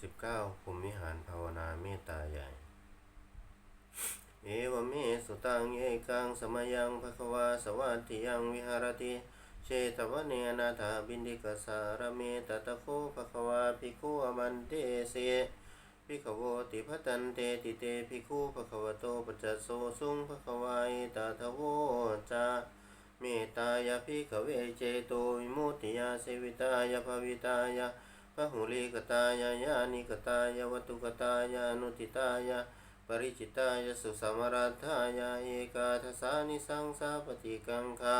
19ภูมิหารภาวนาเมตตาใหญ่ เอวเมสุตังเอกังสมยังภควาสวัสดิยังวิหารติเชตวเนนาถาบินดิกสารเมตตะโคภควาภิกขุอมันเตเสภิกขโวติพัตันเตติเตภิกขุภควโตปัจจโสสุงภควาอิตาทโวจาเมตตายาภิกขเวเจโตวิมุตติยาเสวิตายาภวิตายา พหุลิกตายายานิกตายาวัตุกตายานุติตายาปริจิตายาสุสมรัตถายาเอกาทสานิสังสาปฏิกังคา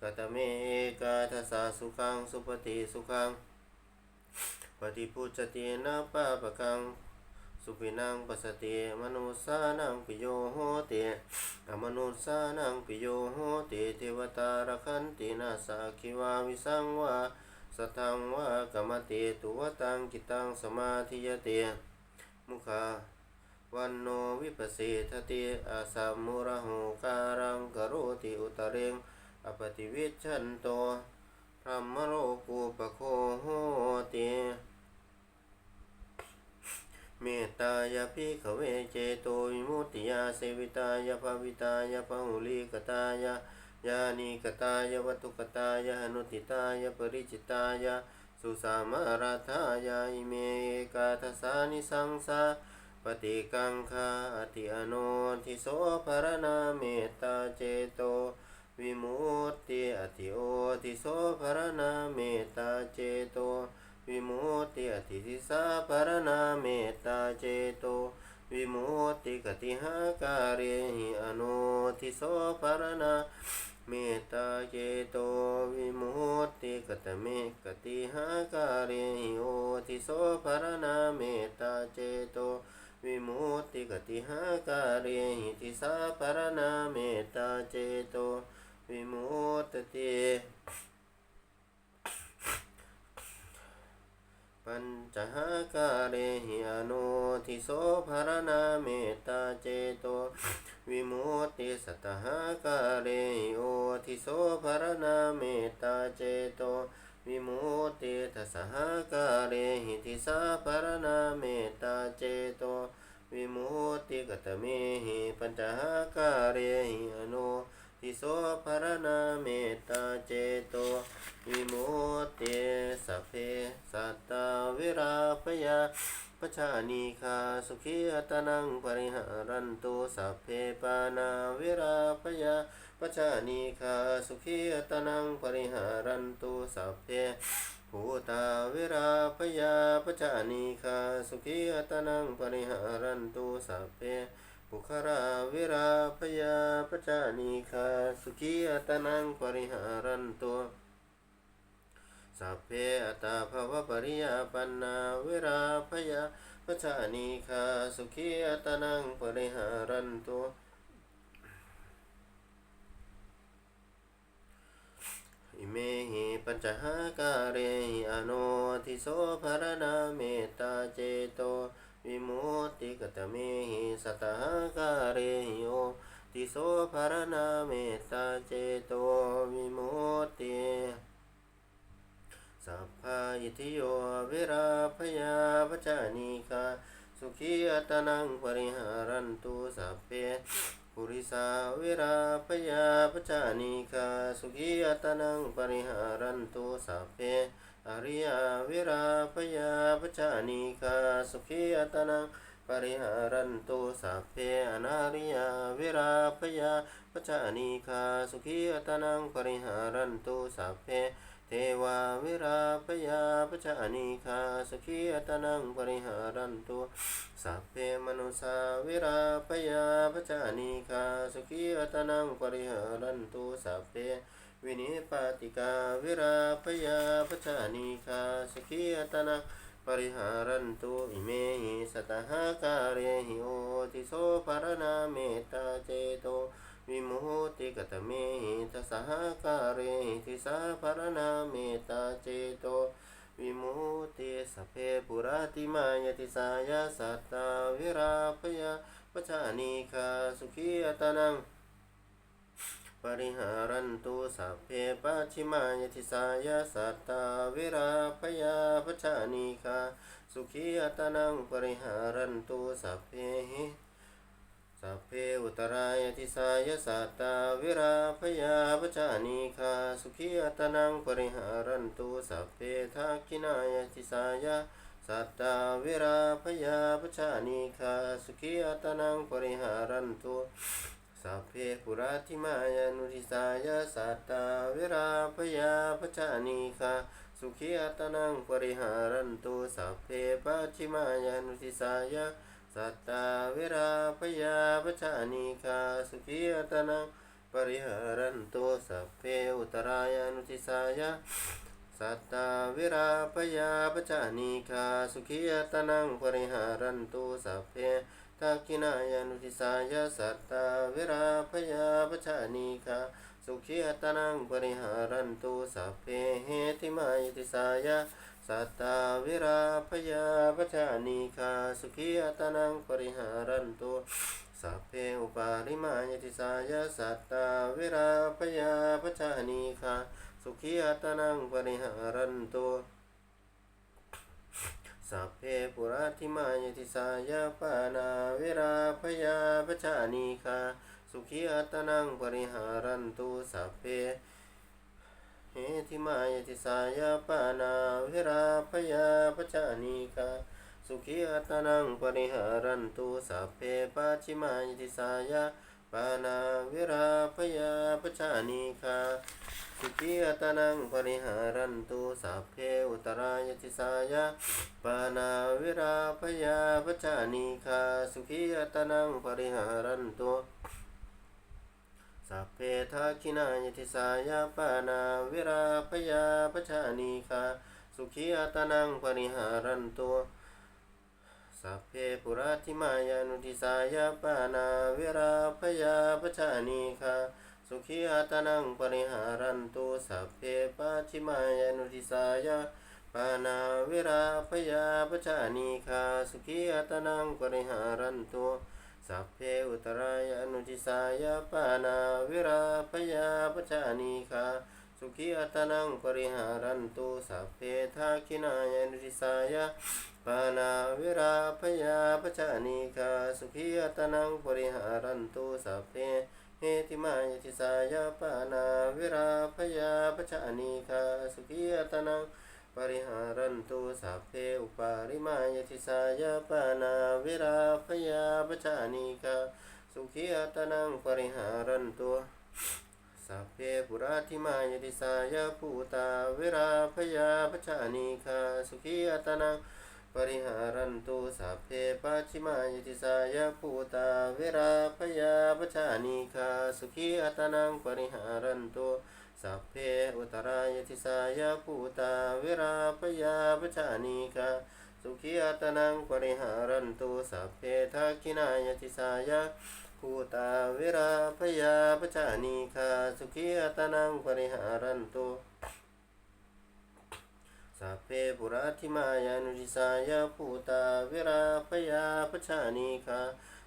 กตเมเอกาทสาสุขังสุปฏิสุขังปฏิพุจจตินาปะปะกังสุปินังปัสติมนุสานังปิโยโหติอมนุสานังปิโยโหติเทวตารคันตินาสาคิวาวิสังวา สตังวากรรมติตุวตังกิตังสมาธิยติมุขา วันโนวิปัสสิทติอาสัมมุระหูการังกโรติอุตเรงอปติวิชันโตพรหมโลกุปโคโหติเมตตายาภิขเวเจโตวิมุตติยาเสวิตายาภาวิตายาภหุลิกตายา ยานิกตายวัตุกตายานุติตายปริจิตายสุสามาราธายาอิเมกาทสานิสังสาปฏิกังคาอติอโนทิโสภรณาเมตตาเจโตวิมุตติอติโอทิโสภรณาเมตตาเจโตวิมุตติอธิทิสาภรณาเมตตาเจโตวิมุตติกติหาการเรหิอโนทิโสภรณา เมตตาเจโตวิมุตติกตเม กติหาการเรหิโมตตาเจโตวิมุตติกติหกาเรหิทิสาภรณาเมตตาเจโตวิมุตติปัญจหาการเรหิอทิโสภารณาเมตตาเจโตวิมุตติสัตหาการเรหิโอทิโสภรณาเมตตาเจโตวิมุตติทัสสหาการเรหิทิสาภรณาเมตตาเจโตวิมุตติกตเมหิปัญจหาการเรหิอโนทิโสภรณาเมตตาเจโตวิมุตติสัพเพสัตตาวิราปยา ปชานีคาสุขีอัตนังปริหารันตุสัพเพปานาวิราปยาปชานีคาสุขีอัตนังปริหารันตุสัพเพภูตาวิราปยาปชานีคาสุขีอัตนังปริหารันตุสัพเพปุคราวิราพยาปจานิคาสุขีอัตนังปริหารันตุ สัพเพอัตาภวปริยาปันนาเวราพยาปจานิคาสุขีอัตนังปริหารันตุอิเมหิปัญจหาการเรหิอโนทิโสภารณาเมตตาเจโตวิโมติกตเมหิสัตหาการเรหิโอติโสภารณาเมตตาเจโตวิโมติ สัพพายิทิโยวิราพยาปจานิคาสุขีอัตนังปริหารันตุสัพเพปุริสาวิราพยาปจานิคาสุขีอัตนังปริหารันตุสัพเพอริยาวิราพยาปจานิคาสุขีอัตนังปริหารันตุสัพเพอนาริยาวิราพยาปจานิคาสุขีอัตนังปริหารันตุสัพเพ ทวาวิราพยาปจานิคาสุขีอัตนังปริหารันตุสัพเพมนุสาวิราพยาปจานิคาสุขีอัตนังปริหารันตุสัพเพวินิปาติกาวิราพยาปชานิคาสกิยตนะปริหารันตุอิเมหิสตหาการเรหิโอติโสภารนาเมตตาเจโต วิมุติกตเมหิทัสหการเรหิทิสาภารนาเมตาเจโตวิมุติสเพปุราติมายติสายาสัตตาวิราพยาปชานิคาสุขียตนังปริหารันตุสัพเพปัจฉิมายติสายาสัตตาวิราพยาปชานิคาสุขีอัตนังปริหารันตุสัพเพหิ สัพเพอุตรายติสายาสัตตาวิราพยาปชานิคาสุขีอัตนังปริหารันตุสัพเพทักขินายติสายาสัตตาวิราพยาปชานิคาสุขีอัตนังปริหารันตุสัพเพปุราธิมายานุทิสายาสัตตาเวราพยาปชานิคาสุขีอัตนังปริหารันตุสัพเพปัจฉิมายานุทิสายา สัตตาเวราพยาปชานิคาสุขีอัตนังปริหารันตุสัพเพอุตรายานุทิสายาสัตตาเวราพยาปชานิคาสุขีอัตนังปริหารันตุสัพเพทักขินายานุทิสายาสัตตาวิราพยาปชานิคาสุขีอัตนังปริหารันตุสัพเพเหติมายติสายา สัตตาวิราพยาปชานิคาสุขีอัตนังปริหารันตุสัพเพอุปาริมายติสายาสัตตาวิราพยาปชานิคาสุขีอัตนังปริหารันตุสัพเพปุราธิมายติสายาปานาเวราพยาปชานิคาสุขีอัตนังปริหารันตุสัพเพ เหติมายติสายาปานาเวราพยาปชานิคาสุขีอัตนังปริหารันตุสัพเพปัจิมายติสายาปานาเวราพยาปชานิคาสุขีอัตนังปริหารันตุสัพเพอุตรายติสายาปานาวิราพยาปชานิคาสุขีอัตนังปริหารันตุ สัพเพทักขินายติสายาปานาวิราพยาปชานิคาสุขีอัตนังปริหารันตุสัพเพปุราธิมายานุทิสายาปานาวิราพยาปชานิคาสุขีอัตนังปริหารันตุสัพเพปัจิมายานุทิสายาปานาวิราพยาปชานิคาสุขีอัตนังปริหารันตุ สัพเพอุตรายานุทิสายาปานาวิราพยาปชานิคาสุขีอัตนังปริหารันตุสัพเพทักขินายานุทิสายาปานาวิราพยาปชานิคาสุขีอัตนังปริหารันตุสัพเพเฮติมายติสายาปานาวิราพยาปชานิคาสุขีอัตนัง ปริหารันตุสัพเพอุปาริมายติสายาปานาวิราพยาปชานิคาสุขีอัตนังปริหารันตุสัพเพปุราธิมายติสายาภูตาวิราพยาปชานิคาสุขีอัตนังปริหารันตุสัพเพปัจฉิมายติสายาภูตาเวราพยาปชานิคาสุขีอัตนังปริหารันตุ สัพเพอุตรายติสายาภูตาเวราพยาปชานิคาสุขีอัตนังปริหารันตุสัพเพทักขินายติสายาภูตาเวราพยาปชานิคาสุขีอัตนังปริหารันตุสัพเพปุราธิมายานุทิสายาภูตาวิราพยาปชานิคา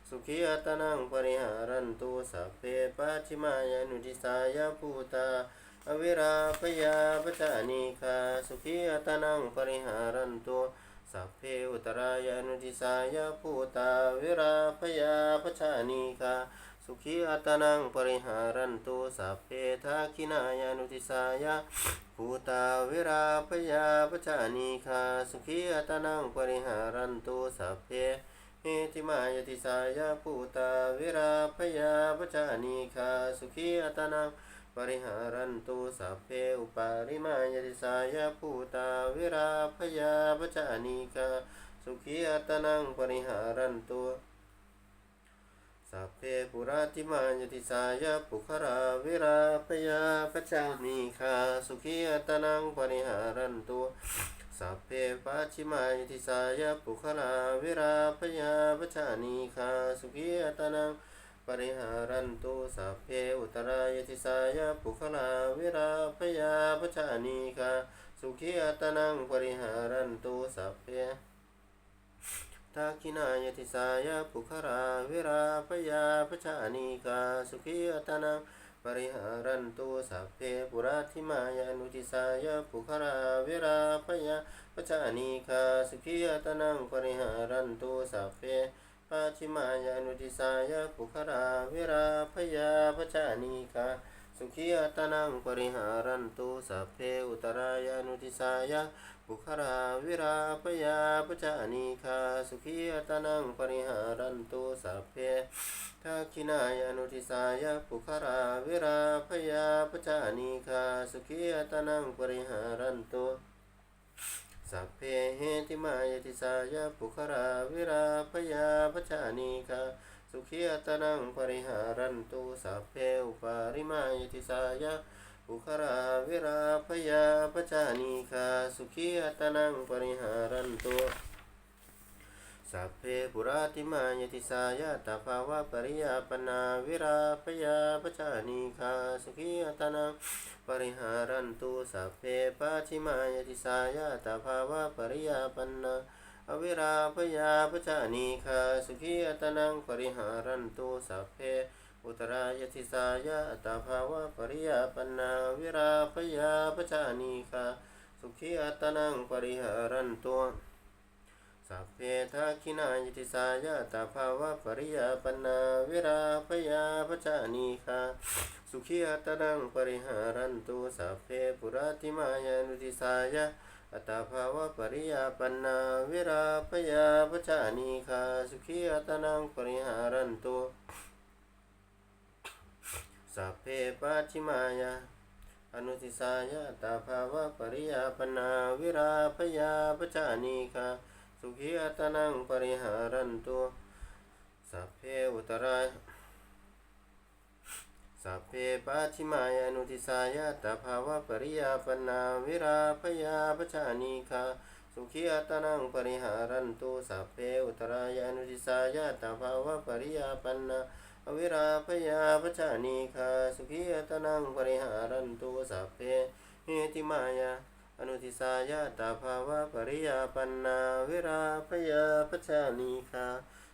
สุขีอัตนังปริหารันตุสัพเพปัจฉิมายานุทิสายาภูตา อวิราพยาปชานิคาสุขีอัตนังปริหารันตุสัพเพอุตรายานุทิสายาภูตาวิราพยาปชานิคาสุขีอัตนังปริหารันตุสัพเพทักขินายานุทิสายาภูตาวิราพยาปชานิคาสุขีอัตนังปริหารันตุสัพเพเฮติมายติสายาภูตาวิราพยาปชานิคาสุขีอัตนัง ปริหารันตุสัพเพอุปาริมายติสายาภูตาวิราพยาปชานิคาสุขีอัตนังปริหารันตุสัพเพปุราธิมายติสายาปุคราวิราพยาปชานิคาสุขีอัตนังปริหารันตุสัพเพปัจิมายติสายาปุคราวิราพยาปชานิคาสุขีอัตนัง ปริหารันตุสัพเพอุตรายติสายาปุคราวิราพยาปชานิคาสุขีอัตนังปริหารันตุสัพเพทักขินายติสายาปุคราวิราพยาปชานิกาสุขีอัตนังปริหารันตุสัพเพปุราธิมายานุทิสายาปุคราวิราพยาปจานีคาสุขียตนังปริหารันตุสัพเพ ปัจฉิมายานุทิสายาปุคราวิราพยาปจานีคาสุขียตนังปริหารันตุสัพเพอุตรายานุทิสายาปุคราวิราพยาปจานีคาสุขียตนังปริหารันตุสัพเพทักขินายานุทิสายาปุคราวิราพยาปจานิคาสุขียตนังปริหารันตุ สัพเพเหติมายติสายาปุคาราวิราพยาปชานิคาสุขียตนังปริหารันตุสัพเพอุปาริมายติสายาปุคาราวิราพยาปชานิคาสุขียตนังปริหารันตุ สัพเพปุราติมายติสายาตภาวะปริยาปนาวิราพยาปจานิคาสุขียตนังปริหารันตุสัพเพปัจฉิมายติสายาตภาวะปริยาปนาอวิราพยาปจานิคาสุขียตนังปริหารันตุสัพเพอุตรายติสายาตภาวะปริยาปนาวิราพยาปจานิคาสุขียตนังปริหารันตุ สัพเพทักขินายติสายาตาภาวะปริยาปนาเวราพยาปจานีคาสุขีอัตนังปริหารันตุสัพเพปุราติมายานุติสายาอัตภาวะปริยาปนาเวราพยาปจานีคาสุขีอัตนังปริหารันตุสัพเพปัจฉิมายาอนุติสายาตาภาวะปริยาปนาเวราพยาปจานีคา สุขีอัตนังปริหารันตุสัพเพอุตรายสัพเพปัจฉิมายานุทิสายาตภาวะปริยาปนาวิราพยาปจานิคาสุขีอัตนังปริหารันตุสัพเพอุตรายานุทิสายาตภาวะปริยาปนาอวิราพยาปจานิคาสุขีอัตนังปริหารันตุสัพเพเฮติมายา อนุทิสายาตาภาวะปริยาปันนาวิราพยาปจานิคา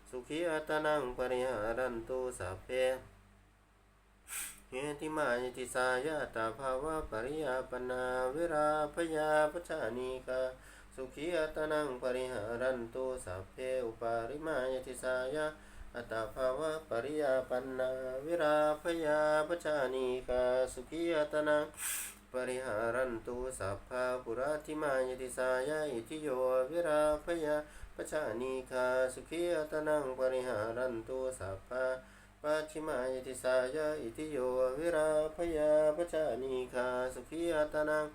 สุขีอัตนังปริหารันตุสัพเพเฮติมายติสายาตาภาวะปริยาปนาวิราพยาปจานิคาสุขีอัตนังปริหารันตุสัพเพอุปาริมายติสายาอัตาภาวะปริยาปันนาวิราพยาปจานิคาสุขีอัตนัง ปริหารันตุสัพพะปุราธิมายติสายาอิทิโยวิราพยาปชานีคาสุขีอัตนังปริหารันตุสัพพะปัจฉิมายติสายาอิทิโยวิราพยาปชานีคาสุขีอัตนัง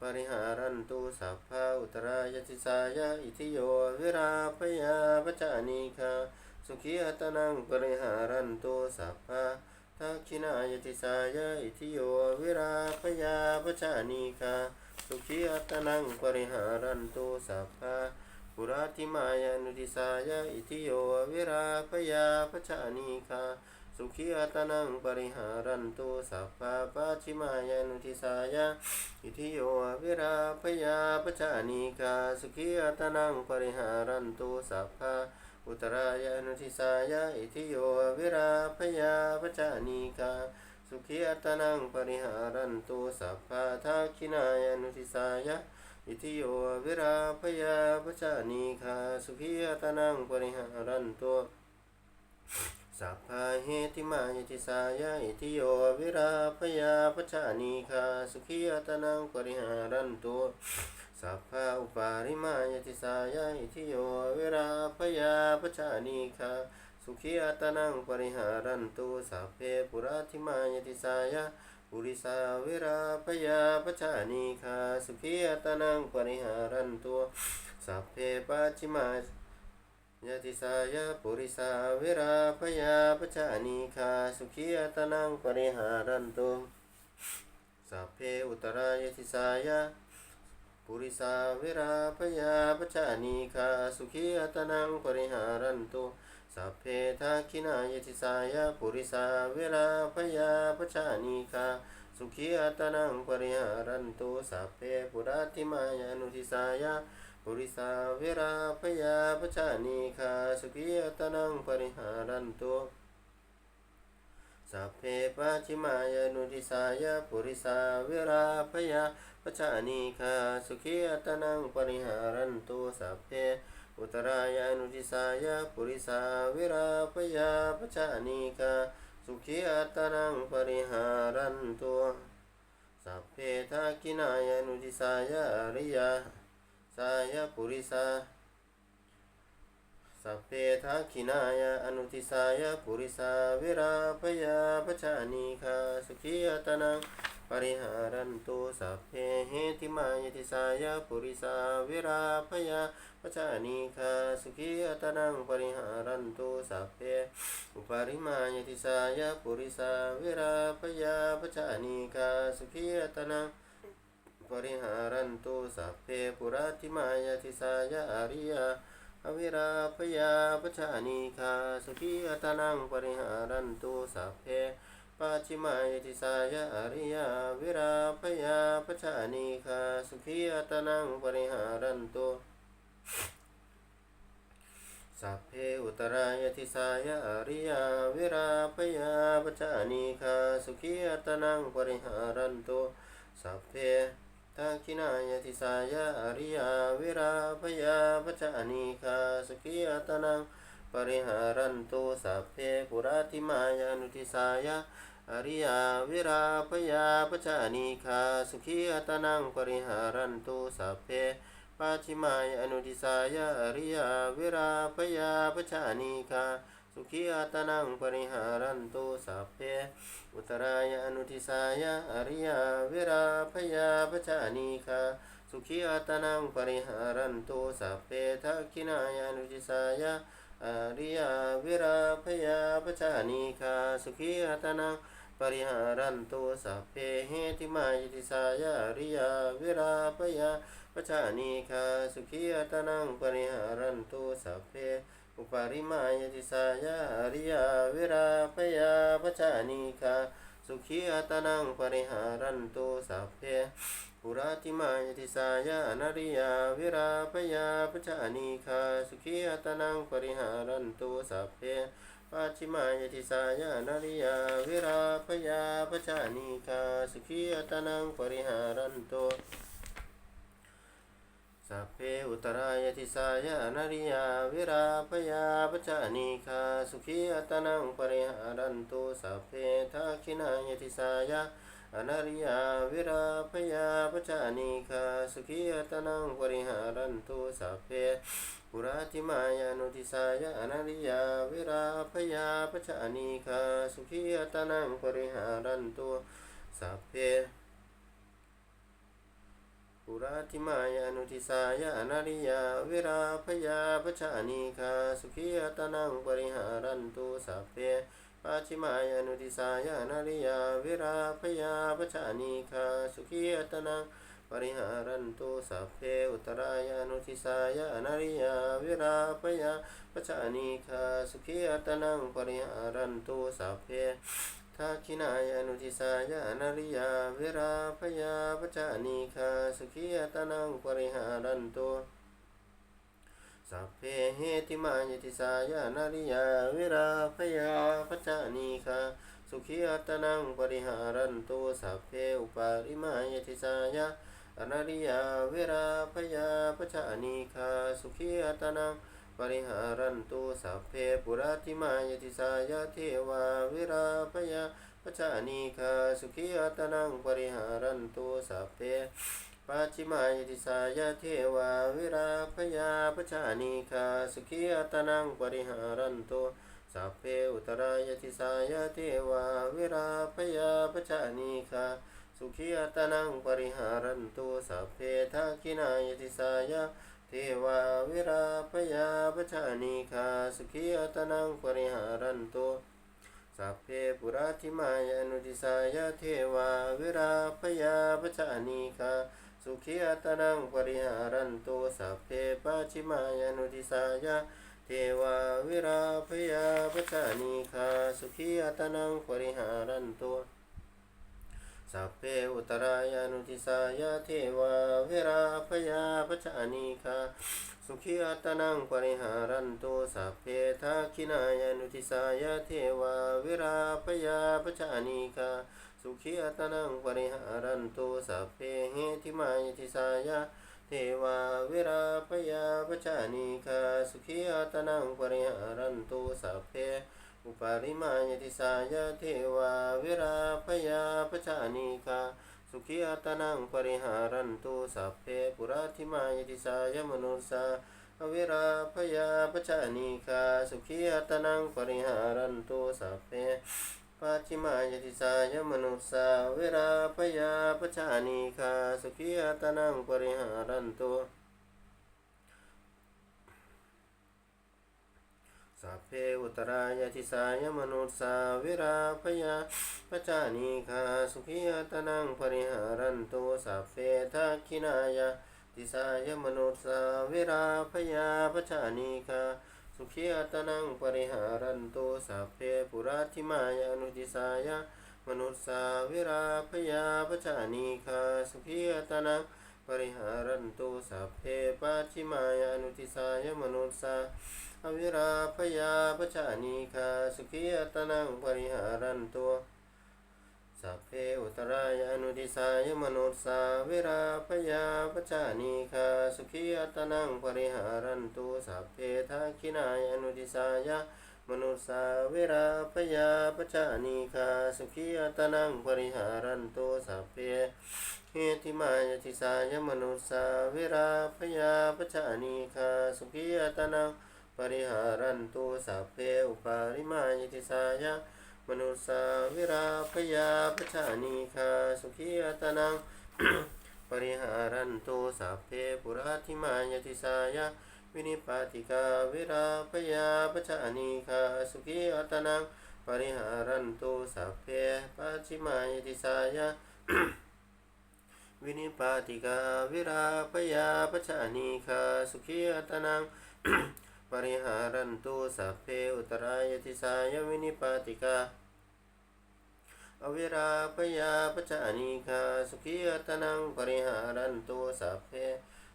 ปริหารันตุสัพพะอุตรายติสายาอิทิโยวิราพยาปชานีคาสุขีอัตนังปริหารันตุสัพพะ ทักขินายติสายาอิทิโยวิราพยาปจานิคาสุขีอัตนังปริหารันตุสัพพะปุราติมายานุติสายาอิทิโยวิราพยาปจานิคาสุขีอัตนังปริหารันตุสัพพะปัจฉิมายานุติสายาอิทิโยวิราพยาปจานิคาสุขีอัตนังปริหารันตุสัพพะ อุตรายานุทิสายาอิทิโยวิราพยาปจานิกาสุขีอัตนังปริหารันตุสัพพะทักขินายานุทิสายาอิทิโยวิราพยาปจานิกาสุขีอัตนังปริหารันตุ สัพพะเหติมายติสายาอิทิโยวิราพยาปจานิคาสุขีอัตนังปริหารันตุสัพพะอุปาริมายติสายาอิทิโยวิราพยาปจานิคาสุขีอัตนังปริหารันตุสัพเพปุราธิมายติสายาปุริสาวิราพยาปจานิคาสุขีอัตนังปริหารันตุสัพเพปัจฉิมา ยติสายาปุริสาวิราพยาปจานิคาสุขีอตนังปริหารันตุสัพเพอุตรายติสายาปุริสาวิราพยาปจานิคาสุขีอตนังปริหารันตุสัพเพทักขินายติสายาปุริสาวิราพยาปจานิคาสุขีอตนังปริหารันตุสัพเพปุราติมายานุทิสายา ปุริสาวิราพยาปจานิคาสุขีอตนังปริหารันตุสัพเพปัจิมายานุทิสายาปุริสาวิราพยาปชานีคาสุขีอตนังปริหารันตุสัพเพอุตรายานุทิสายาปุริสาวิราพยาปชานีคาสุขีอตนังปริหารันตุสัพเพทักขินายานุทิสายาอริยา สายาปุริสาสัพเพทักขินายะอนุทิสายะปุริสาวิราปยาปชานีคาสุขียตนังปริหารันตุสัพเพเหติมายติสายะปุริสาวิราปยาปชานีคาสุขียตนังปริหารันตุสัพเพอุปาริมายติสายะปุริสาวิราปยาปชานีคาสุขียตนัง ปริหารันตุสัพเพปุราติมายติสายะอาริยาอวิราพยาปชานีคาสุขีอัตนังปริหารันตุสัพเพปัจฉิมายติสายะอริยาวิราพยาปชานีคาสุขีอัตนังปริหารันตุสัพเพอุตรายติสายะอริยาวิราพยาปชานีคาสุขีอัตนังปริหารันตุสัพเพ ทักขินายติสายะอริยาวิราพยาปจานีคาสกิยตนังปริหารันตุสัพเพปุราติมายานุทิสายะอริยาวิราพยาปจานีคาสุขียตนังปริหารันตุสัพเพปัจฉิมายอนุทิสายะอริยาวิราพยาปจานีคา สุขียตนังปริหารันตุสัพเพอุตรายอนุทิสายะอริยาเวราพยาปจานีคาสุขีอัตนังปริหารันตุสัพเพทักขินายอนุทิสายะอริยาเวราพยาปจานีคาสุขีอัตนังปริหารันตุสัพเพเหติมายติสายะอริยาเวราพยาปจานีคาสุขีอัตนังปริหารันตุสัพเพ อุปาริมายติสายะอริยาวิราพยาปจานีคาสุขีอัตนังปริหารันตุสัพเพปุราติมายติสายะอนาริยาวิราพยาปจานีคาสุขีอัตนังปริหารันตุสัพเพปัจฉิมายติสายะอนาริยาวิราพยาปจานีคาสุขีอัตนังปริหารันตุ สัพเพอุตรายติสายะอนาริยาวิราพยาปจานีคาสุขีอัตนังปริหารันตุสัพเพทักขินายติสายะอนาริยาวิราพยาปจานีคาสุขีอัตนังปริหารันตุสัพเพปุราติมายานุทิสายะอนาริยาวิราพยาปจานีคาสุขีอัตนังปริหารันตุสัพเพ ปุราติมายานุทิสายะอนาริยาวิราพยาปชานีคาสุขีอตนังปริหารันตุสัพเพปัจิมายานุทิสายะอนาริยาวิราพยาปชานีคาสุขีอตนังปริหารันตุสัพเพอุตรายานุทิสายะอนาริยาวิราพยาปชานีคาสุขีอตนังปริหารันตุสัพเพ ทักขินายานุทิสายะอนาริยาเวราพยาปจานีคาสุขียตนังปริหารันตุสัพเพเหติมายติสายะอนาริยาเวราพยาปจานีคาสุขียตนังปริหารันตุสัพเพอุปาริมายติสายะอนาริยาเวราพยาปจานีคาสุขียตนัง ปริหารันตุสัพเพปุราติมายติสายเทวาวิราพยาปจานีคาสุขีอัตนังปริหารันตุสัพเพปัจฉิมายติสายเทวาวิราพยาปจานีคาสุขีอัตนังปริหารันตุสัพเพอุตรายติสายเทวาวิราพยาปจานีคาสุขีอัตนังปริหารันตุสัพเพทักขินายติสายะ เทวาวิราพยาปชานีคาสุขีอตนังปริหารันตุสัพเพปุราธิมายานุทิสายะเทวาวิราพยาปชานีคาสุขีอตนังปริหารันตุสัพเพปัจฉิมายานุทิสายะเทวาวิราพยาปชานีคาสุขีอตนังปริหารันตุ สัพเพอุตรายานุทิสายาเทวาเวราพยาปชานิคาสุขีอัตนังปริหารันโตสัพเพทักขินายานุทิสายาเทวาเวราพยาปชานิคาสุขีอัตนังปริหารันโตสัพเพเหติมายทิสายาเทวาเวราพยาปชานิคาสุขีอัตนังปริหารันโตสัพเพ อุปาริมายติสายาเทวาวิราพยาปชานิคาสุขีอัตนังปริหารันตุสัพเพปุราธิมายติสายมนุสาอวิราพยาปชานิคาสุขีอัตนังปริหารันตุสัพเพปัจฉิมายติสายมนุสาวิราพยาปชานิคาสุขีอัตนังปริหารันตุ สัพเพอุตรายทิสายมนุษสาวิราพยาปจานิคาสุขียตนังปริหารันโตสัพเพทักขินายาทิสายมนุษสาวิราพยาปจานิคาสุขียตนังปริหารันโตสัพเพปุราธิมายานุทิสายมนุษสาวิราพยาปจานิคาสุขียตนังปริหารันโตสัพเพปัจฉิมายานุทิสายมนุษสา อวิราพยาปชานิคาสุขียตนังปริหารันตัวสัพเพอุตรายานุทิสายมนุสสาวิราพยาปชานิคาสุขียตนังปริหารันตุสัพเพทักขินายานุทิสายมนุสสาวิราพยาปชานิคาสุขียตนังปริหารันตุสัพเพเหติมายติสายมนุสสาวิราพยาปชานิคาสุขียตนัง ปริหารันตุสัพเพอุปาริมายติสายะ ปริหารันตุสัพเพปุตรายาปชานิคาสุขีอัตนังปริหารันตุสัพเพ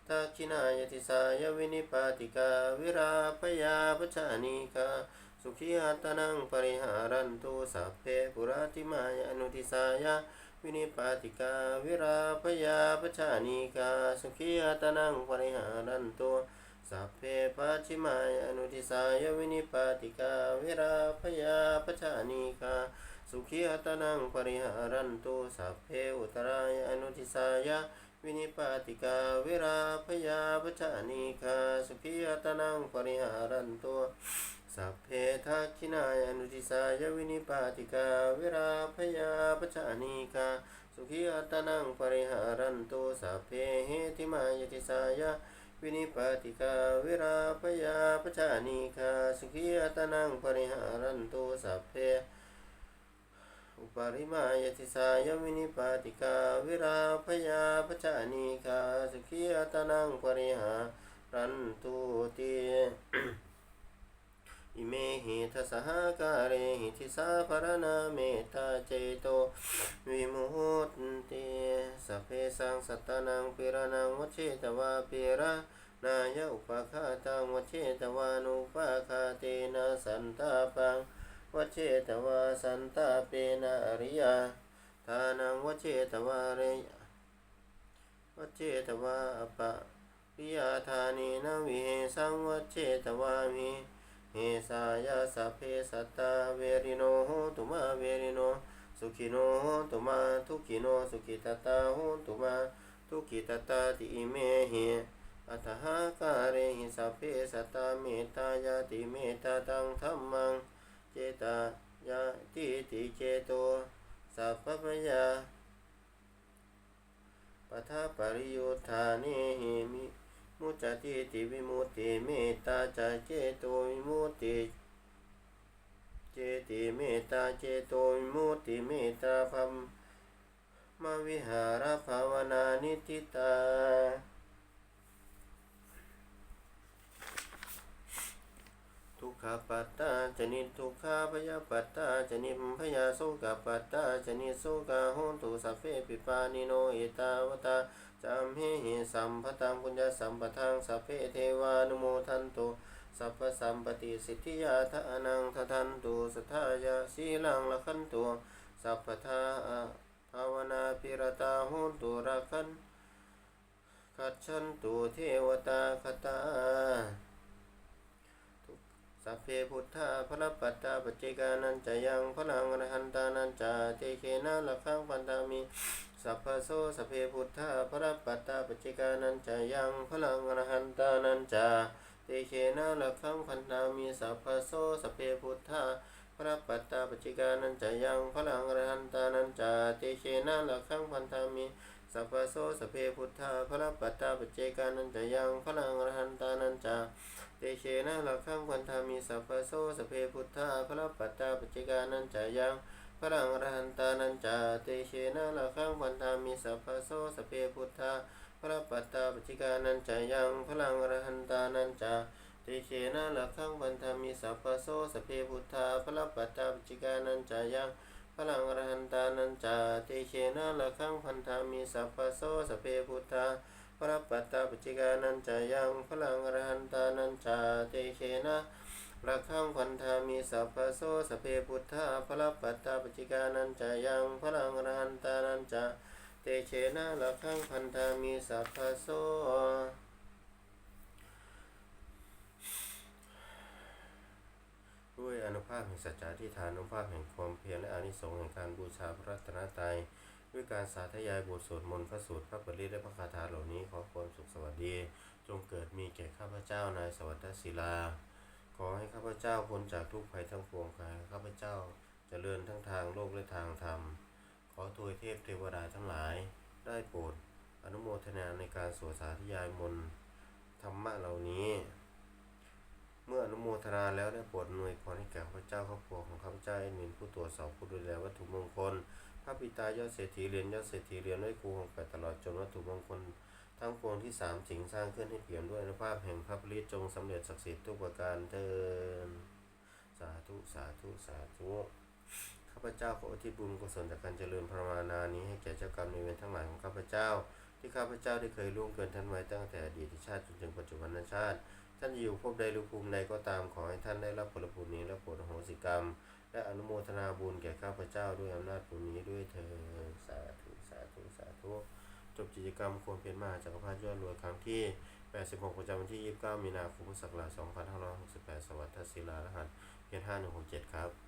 ปัจฉิมายติสายะวินิปาติกาวิรายาปชานิคาสุขีอัตนังปริหารันตุสัพเพอุตรายวินิปาติกาอวิราพยาปจานิคาสุขียตนังปริหารันตุสัพเพทักขินายติสายวินิปาติกาวิราพยาปจานิคาสุขียตนังปริหารันตุสัพเพปุราติมายอนุทิสายาวินิปาติกาวิราพยาปจานิคาสุขียตนังปริหารันตุ สัพเพปัจฉิมายอนุทิสายวินิปาติกาวิราพยาปชานิคาสุขีอัตนังปริหารันตุสัพเพอุตรายอนุทิสายวินิปาติกาวิราพยาปชานิคาสุขีอัตนังปริหารันตุสัพเพทักขินายอนุทิสายวินิปาติกาวิราพยาปชานิคาสุขีอัตนังปริหารันตุสัพเพเหติมายติสายา วินิปติกาวิราพยาปชานิคาสุขียตนังปริหารันตุสัพเพอุปริมายติสายวินิปาติกาวิราพยาปชานิคาสุขียตนังปริหารันตุติ อิเมหิทัสหการเรหิทิสาภรณาเมตาเจโตวิมุตติสัพเพสังสัตตานังปิรานังวัชเชตวาปิระนายอุปคาตังวัชเชตวานุปคาเตนะสันตาปังวัชเชตวาสันตาเปนะอริยาทานังวัชเชตวาเรยวัชเชตวาอปะริยาธานีนะวิเหสังวัชเชตวามิ เฮสายาสัพเพสัตตาเวริโนโหตุมาเวริโน สุขิโนโหตุมาทุกิโนสุขิตตาโหตุมาทุกิตตาติอิเมหิอัตหาการเรหิสัพเพสัตตาเมตายาติเมตตาตังธัมมัง เจตายาติติเจโตสัพพพยาปัทาปริยุทธานิหิมิ มุจติติวิมุตติเมตตาจเจโตวิมุตติเจติเมตตาเจโตวิมุตติเมตตาพัมมาวิหารภาวนานิติตาทุกขปัตตาจนิทุกขาพยาปัตตาจนิมพยาโสกปัตตาจนิโสกาโหนตุสัพเพปิปานิโนเอตาวตา จามเหหิสัมภตังปุญญสัมปทังสัพเพเทวานุโมทันตุสัพพสัมปติสิทธิยาทานังทันตุสัทธายาสีลังละขันตุสัพพทาภาวนาพิรตาหนตุรักขันขัดฉันตุเทวตาคตาสัพเพพุทธาพระปัตตาปจเจกานันจะยังพลังอรหันตานันจาเตเคนะละขังปันตามิ สัพพโสสพเพพุทธาพระปัตตาปจเจกานันจะยังพลังอรหันตานันจาเตเคนะละขังปันตามิสัพพโสสพเพพุทธาพระปัตตาปจเจกานันจะยังพลังอรหันตานันจาเตเคนะละขังปันตามิสัพพโสสพเพพุทธาพระปัตตาปจเจกานันจะยังพลังอรหันตานันจาเตเชนะลักขังพันธามิสัพพโสสพเพพุทธาพระปัตตาปัจจิกานันจายัง ระอรหันตานันจาเตเชนะลักขังพันธามิสัพพโสสเพพุทธาพระปัตตาปจิกานันจายังพระอรหันตานันจาเตเชนะลักขังพันธามิสัพพโสสเพพุทธาพระปัตตาปจิกานันจายังพระอรหันตานันจาเตเชนะลักขังพันธามิสัพพโสสเพพุทธาพระปัตตาปจิกานันจายังพลังรหันตานันจาเตเชนะ ระคังพันธามีสัพพะโสสพเพพุทธาพระปัตตาปจิกานันจายังพลังรหันตานันจาเตเชนะระคังพันธามีสัพพะโสด้วยอนุภาพแห่งสัจจะที่ฐานอนุภาพแห่งความเพียรและอานิสงส์แห่งการบูชาพระรัตนตรัยด้วยการสาธยายบทสวดมนต์พระสูตรพระปริตและพระคาถาเหล่านี้ขอความสุขสวัสดี จงเกิดมีแก่ข้าพเจ้านายสวัสดิศิลา อให้ข้าพเจ้าพ้นจากทุกภัยทั้งปวงขอให้ข้าพเจ้าเจริญทั้งทางโลกและทางธรรม ขอทวยเทพเทวดาทั้งหลาย ได้โปรดอนุโมทนาในการสวดสาธยายมนธรรมะเหล่านี้ เมื่ออนุโมทนาแล้วได้โปรดอำนวยพรให้แก่ข้าพเจ้าครอบครัวของข้าพเจ้าเอ็นมินผู้ตรวจสอบผู้ดูแลวัตถุมงคลพระปิตายอดเศรษฐีเรียนยอดเศรษฐีเรียนด้วยครูของแปดตลอดจนวัตถุมงคล ทั้งปวงที่สามสิ่งสร้างขึ้นให้เปี่ยมด้วยอนุภาพแห่งพระปริตจงสำเร็จศักดิ์สิทธิ์ทุกประการเทินสาธุสาธุสาธุข้าพเจ้าขออุทิศบุญกุศลจากการเจริญพระมานานี้ให้แก่เจ้ากรรมในเวรทั้งหลายของข้าพเจ้า ที่ข้าพเจ้าได้เคยล่วงเกินท่านไว้ตั้งแต่อดีตชาติจนถึงปัจจุบันชาติ ท่านอยู่ภพใดหรือภูมิใดก็ตามขอให้ท่านได้รับผลบุญนี้และโปรดอโหสิกรรม และอนุโมทนาบุญแก่ข้าพเจ้าด้วยอำนาจบุญนี้ด้วยเธอสาธุสาธุสาธุ จบกิจกรรมควรเพียนมาจากพรรดิยอดรวยครั้งที่ 86 ประจำวันที่ 29 มีนาคมพุทธศักราช2568 สวัสดิ์ศิลารหัสเพียร5167 ครับ